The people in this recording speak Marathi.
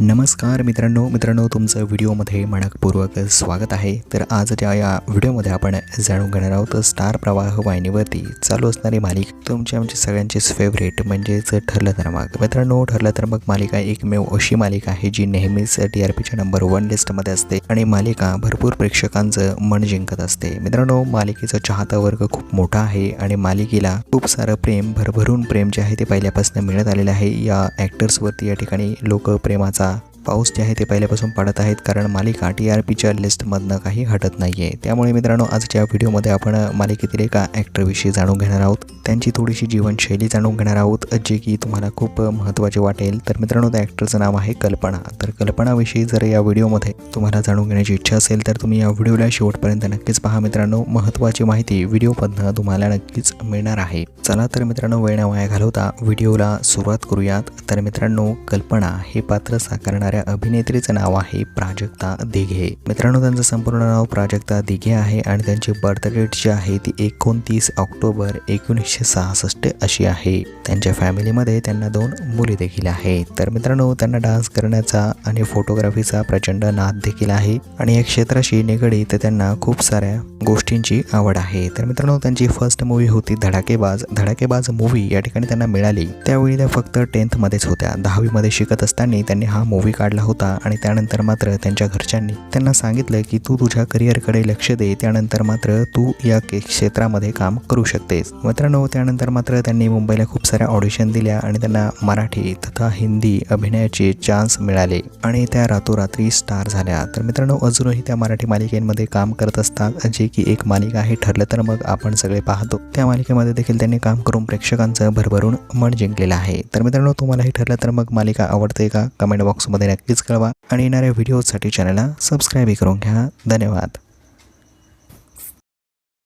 नमस्कार मित्रांनो मित्रांनो तुमचं व्हिडिओमध्ये मनपूर्वक स्वागत आहे. तर आजच्या या व्हिडिओमध्ये आपण जाणून घेणार आहोत स्टार प्रवाह वाहिनीवरती चालू असणारी मालिक तुमची आमची सगळ्यांचीच फेवरेट म्हणजेच ठरलं तर मग. मित्रांनो ठरलं तर मग मालिका एकमेव अशी मालिका आहे जी नेहमीच टी आर पीच्या नंबर वन लिस्टमध्ये असते आणि मालिका भरपूर प्रेक्षकांचं मन जिंकत असते. मित्रांनो मालिकेचा चाहता वर्ग खूप मोठा आहे आणि मालिकेला खूप सारं प्रेम भरभरून प्रेम जे आहे ते पहिल्यापासून मिळत आलेलं आहे. या ॲक्टर्सवरती या ठिकाणी लोक प्रेमाचा पाऊस जे आहे ते पहिल्यापासून पडत आहेत कारण मालिका टी आर पीच्या लिस्टमधनं काही हटत नाही आहे त्यामुळे मित्रांनो आजच्या व्हिडिओमध्ये आपण मालिकेतील एका ॲक्टरविषयी जाणून घेणार आहोत त्यांची थोडीशी जीवनशैली जाणून घेणार आहोत जे की तुम्हाला खूप महत्त्वाचे वाटेल. तर मित्रांनो त्या ॲक्टरचं नाव आहे कल्पना. तर कल्पनाविषयी जर या व्हिडिओमध्ये तुम्हाला जाणून घेण्याची इच्छा असेल तर तुम्ही या व्हिडिओला शेवटपर्यंत नक्कीच पहा मित्रांनो. महत्त्वाची माहिती व्हिडिओमधनं तुम्हाला नक्कीच मिळणार आहे. चला तर मित्रांनो वेळ वाया घालवता व्हिडिओला सुरुवात करूयात. तर मित्रांनो कल्पना हे पात्र साकारणारे करणाऱ्या अभिनेत्रीचं नाव आहे प्राजक्ता दिघे. मित्रांनो त्यांचं संपूर्ण नाव प्राजक्ता दिघे आहे आणि त्यांची बर्थ डेट जी आहे ती एकोणतीस ऑक्टोबर एकोणीसशे सहासष्ट अशी आहे. त्यांच्या फॅमिलीमध्ये त्यांना दोन मुली देखील आहेत. तर मित्रांनो त्यांना डान्स करण्याचा आणि फोटोग्राफीचा प्रचंड नाद देखील आहे आणि या क्षेत्राशी निगडीत त्यांना खूप साऱ्या गोष्टींची आवड आहे. तर मित्रांनो त्यांची फर्स्ट मूवी होती धडाकेबाज. धडाकेबाज मूवी या ठिकाणी त्यांना मिळाली. त्यावेळी त्या फक्त टेन्थमध्येच होत्या. दहावीमध्ये शिकत असताना त्यांनी हा मूवी काढला होता आणि त्यानंतर मात्र त्यांच्या घरच्यांनी त्यांना सांगितलं की तू तुझ्या करिअरकडे लक्ष दे त्यानंतर मात्र तू या के- क्षेत्रामध्ये काम करू शकतेस. मित्रांनो त्यानंतर मात्र त्यांनी मुंबईला खूप साऱ्या ऑडिशन दिल्या आणि त्यांना मराठी तथा हिंदी अभिनयाचे चान्स मिळाले आणि त्या रातोरात्री स्टार झाल्या. तर मित्रांनो अजूनही त्या मराठी मालिकेमध्ये काम करत असतात जे की एक मालिका आहे ठरलं तर मग आपण सगळे पाहतो. त्या मालिकेमध्ये देखील त्यांनी काम करून प्रेक्षकांचं भरभरून मन जिंकलेलं आहे. तर मित्रांनो तुम्हालाही ठरलं तर मग मालिका आवडते का? कमेंट बॉक्समध्ये नक्कीच कळवा आणि येणाऱ्या व्हिडिओसाठी चॅनलला सबस्क्राईबही करून घ्या. धन्यवाद.